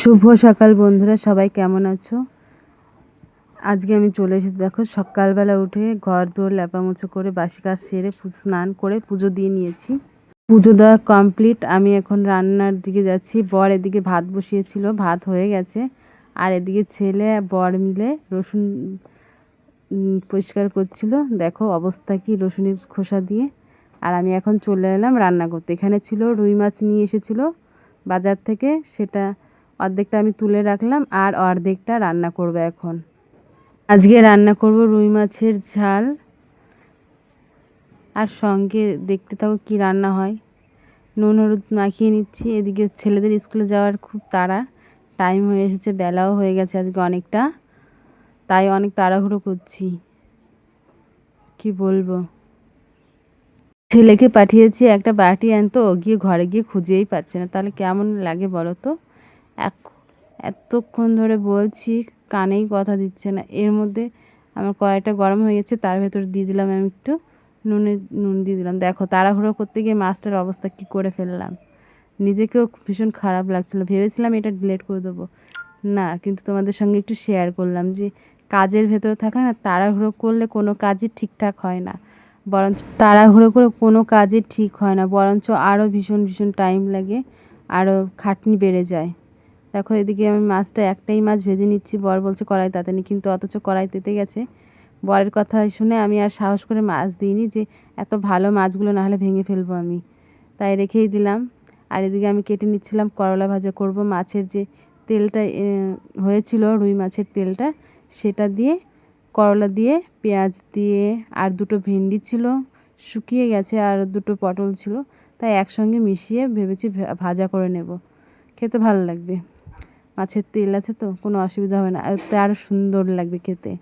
শুভ সকাল বন্ধুরা, সবাই কেমন আছো? আজকে আমি চলে এসেছি, দেখো সকালবেলা উঠে ঘর দোর লেপামোছো করে বাসি কাজ সেরে স্নান করে পুজো দিয়ে নিয়েছি। পুজো দেওয়া কমপ্লিট, আমি এখন রান্নার দিকে যাচ্ছি। বর এদিকে ভাত বসিয়েছিল, ভাত হয়ে গেছে। আর এদিকে ছেলে বর মিলে রসুন পরিষ্কার করছিল। দেখো অবস্থা কি রসুনের খোসা দিয়ে। আর আমি এখন চলে এলাম রান্না করতে। এখানে ছিল রুই মাছ নিয়ে এসেছিল বাজার থেকে, সেটা অর্ধেকটা আমি তুলে রাখলাম আর অর্ধেকটা রান্না করব এখন। আজকে রান্না করব রুই মাছের ঝাল। আর সঙ্গে দেখতে থাকো কি রান্না হয়। নুন, হলুদ মাখিয়ে নিচ্ছি। এদিকে ছেলেদের স্কুলে যাওয়ার খুব তাড়া। টাইম হয়ে এসেছে, বেলাও হয়ে গেছে আজকে অনেকটা। তাই অনেক তাড়াহুড়ো করছি। কি বলব? ছেলেকে পাঠিয়েছি, একটা বাটি আনতো গিয়ে ঘরে গিয়ে খুঁজেই পাচ্ছে না। তাহলে কেমন লাগে বলো তো? এক, এতক্ষণ ধরে বলছি, কানেই কথা দিচ্ছে না। এর মধ্যে আমার কড়াইটা গরম হয়ে গেছে, তার ভেতর দিয়ে দিলাম আমি একটু নুনে, নুন দিয়ে দিলাম। দেখো, তাড়াহুড়ো করতে গিয়ে মাছটার অবস্থা কী করে ফেললাম। নিজেকেও ভীষণ খারাপ লাগছিল। ভেবেছিলাম এটা ডিলেট করে দেবো। না, কিন্তু তোমাদের সঙ্গে একটু শেয়ার করলাম যে, কাজের ভেতরে থাকা না, তাড়াহুড়ো করলে কোনো কাজই ঠিকঠাক হয় না। বরঞ্চ তাড়াহুড়ো করে কোনো কাজই ঠিক হয় না। বরঞ্চ আরও ভীষণ ভীষণ টাইম লাগে আরও খাটনি বেড়ে যায়। দেখো, এদিকে আমি মাছটা একটাই মাছ ভেজে নিচ্ছি। বর বলছে, কড়াই তাতে নি কিন্তু অথচ কড়াই তেতে গেছে। বরের কথা শুনে আমি আর সাহস করে মাছ দিইনি যে, এত ভালো মাছগুলো না হলে ভেঙে ফেলব আমি। তাই রেখেই দিলাম। আর এদিকে আমি কেটে নিচ্ছিলাম করলা ভাজা করব। মাছের যে তেলটা হয়েছিল রুই মাছের তেলটা, সেটা দিয়ে, করলা দিয়ে, পেঁয়াজ দিয়ে, আর দুটো ভেন্ডি ছিল, শুকিয়ে গেছে, আর দুটো পটল ছিল। তাই একসঙ্গে মিশিয়ে ভেবেছি ভাজা করে নেব। খেতে ভালো লাগবে। মাছের তেল আছে তো, কোনো অসুবিধা হবে না। আর আরও সুন্দর লাগবে খেতে।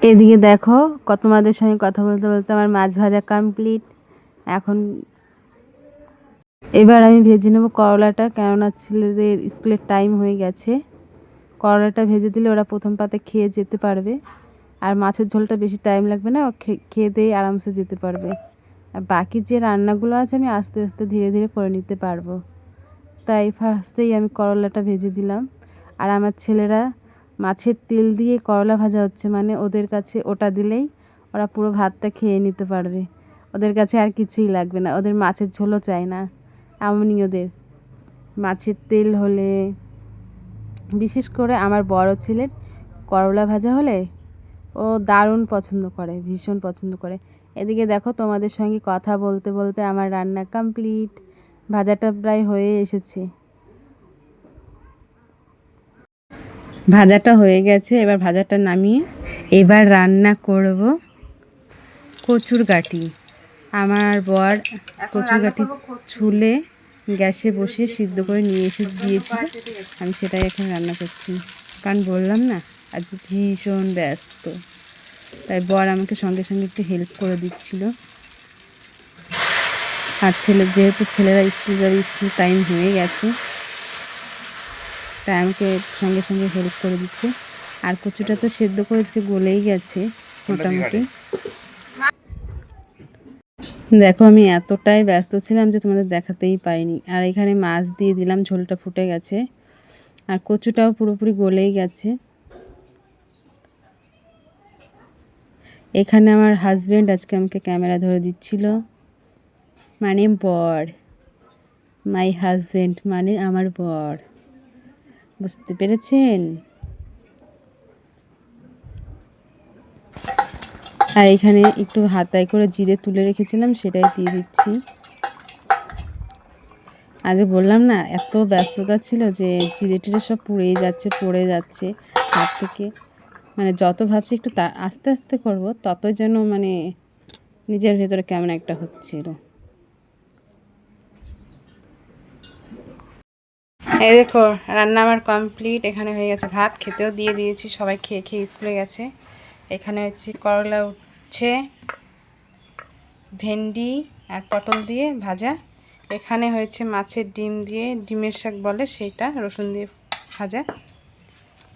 এদিকে দেখো, কত মাদের সঙ্গে কথা বলতে বলতে আমার মাছ ভাজা কমপ্লিট এখন এবার আমি ভেজে নেব করলাটা, কেননা ছেলেদের স্কুলের টাইম হয়ে গেছে। করলাটা ভেজে দিলে ওরা প্রথম পাতে খেয়ে যেতে পারবে। আর মাছের ঝোলটা বেশি টাইম লাগবে না খেয়ে দিয়ে আরামসে যেতে পারবে। আর বাকি যে রান্নাগুলো আছে আমি আস্তে আস্তে ধীরে ধীরে করে নিতে পারব। তাই ফার্স্টেই আমি করলাটা ভেজে দিলাম। আর আমার ছেলেরা মাছের তেল দিয়ে করলা ভাজা হচ্ছে মানে ওদের কাছে ওটা দিলেই ওরা পুরো ভাতটা খেয়ে নিতে পারবে। ওদের কাছে আর কিছুই লাগবে না, ওদের মাছের ঝোলও চায় না, এমনই ওদের। মাছের তেল হলে, বিশেষ করে আমার বড় ছেলের করলা ভাজা হলে ও দারুণ পছন্দ করে, ভীষণ পছন্দ করে। এদিকে দেখো তোমাদের সঙ্গে কথা বলতে বলতে আমার রান্না কমপ্লিট ভাজাটা প্রায় হয়ে এসেছে। ভাজাটা হয়ে গেছে এবার ভাজাটা নামিয়ে এবার রান্না করব কচুর গাটি। আমার বর কচুর গাটি ছুলে গ্যাসে বসিয়ে সিদ্ধ করে নিয়ে এসে দিয়েছিল। আমি সেটাই এখন রান্না করছি। কারণ বললাম না আজ ভীষণ ব্যস্ত। তাই বর আমাকে সঙ্গে সঙ্গে একটু হেল্প করে দিচ্ছিল। আর ছেলে যেহেতু ছেলেরা স্কুল যাবে স্কুল টাইম হয়ে গেছে। তাই আমাকে সঙ্গে সঙ্গে হেল্প করে দিচ্ছে। আর কচুটা তো সেদ্ধ করেছে, গলেই গেছে মোটামুটি। দেখো, আমি এতটাই ব্যস্ত ছিলাম যে তোমাদের দেখাতেই পারিনি। আর এখানে মাছ দিয়ে দিলাম, ঝোলটা ফুটে গেছে। আর কচুটাও পুরোপুরি গলেই গেছে। এখানে আমার হাজব্যান্ড আজকে আমাকে ক্যামেরা ধরে দিচ্ছিল। মানে বর। মাই হাজবেন্ড মানে আমার বর। বুঝতে পেরেছেন? আর এখানে একটু হাতায় করে জিরে তুলে রেখেছিলাম, সেটাই দিয়ে দিচ্ছি। আগে বললাম না, এত ব্যস্ততা ছিল যে জিরে টিরে সব পুড়েই যাচ্ছে, পড়ে যাচ্ছে। হাত থেকে মানে যত ভাবছি একটু তা আস্তে আস্তে করব, ততই যেন মানে নিজের ভেতরে কেমন একটা হচ্ছিল। এই দেখো, রান্না আমার কমপ্লিট এখানে হয়ে গেছে ভাত, খেতেও দিয়ে দিয়েছি, সবাই খেয়ে খেয়ে স্কুলে গেছে। এখানে হচ্ছে করলা উঠছে ভেন্ডি আর পটল দিয়ে ভাজা। এখানে হয়েছে মাছের ডিম দিয়ে, ডিমের শাক বলে সেইটা, রসুন দিয়ে ভাজা।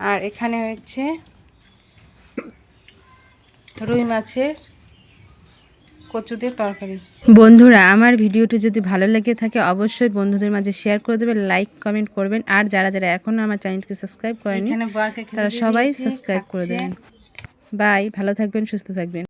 আর এখানে হয়েছে রুই মাছের কচু দিয়ে তরকারি। বন্ধুরা আমার ভিডিওটি যদি ভালো লেগে থাকে অবশ্যই বন্ধুদের মাঝে শেয়ার করে দেবেন লাইক কমেন্ট করবেন আর যারা যারা এখনও আমার চ্যানেলকে সাবস্ক্রাইব করেনি তারা সবাই সাবস্ক্রাইব করে দেবেন। বাই ভালো থাকবেন সুস্থ থাকবেন।